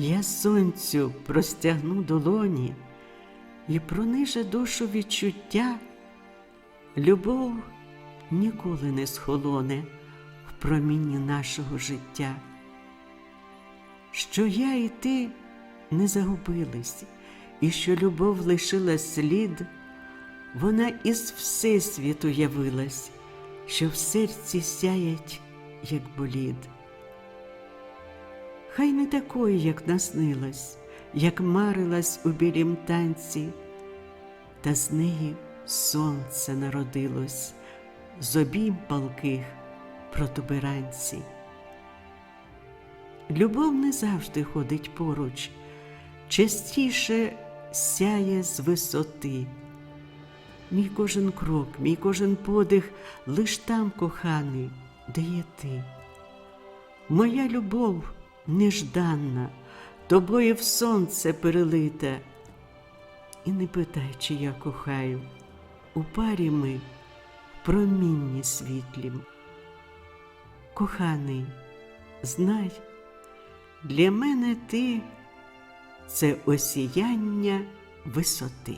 Я сонцю простягну долоні і прониже душу відчуття, любов ніколи не схолоне в промінні нашого життя. Що я і ти не загубились, і що любов лишила слід, вона із Всесвіту явилась, що в серці сяять, як болід. Хай не такою, як наснилась, як марилась у білім танці, та з неї сонце народилось з обійм палких протуберанці. Любов не завжди ходить поруч, частіше сяє з висоти. Мій кожен крок, мій кожен подих лиш там, коханий, де є ти. Моя любов нежданна, тобою в сонце перелита. І не питай, чи я кохаю, у парі ми промінні світлім. Коханий, знай, для мене ти це осіяння висоти.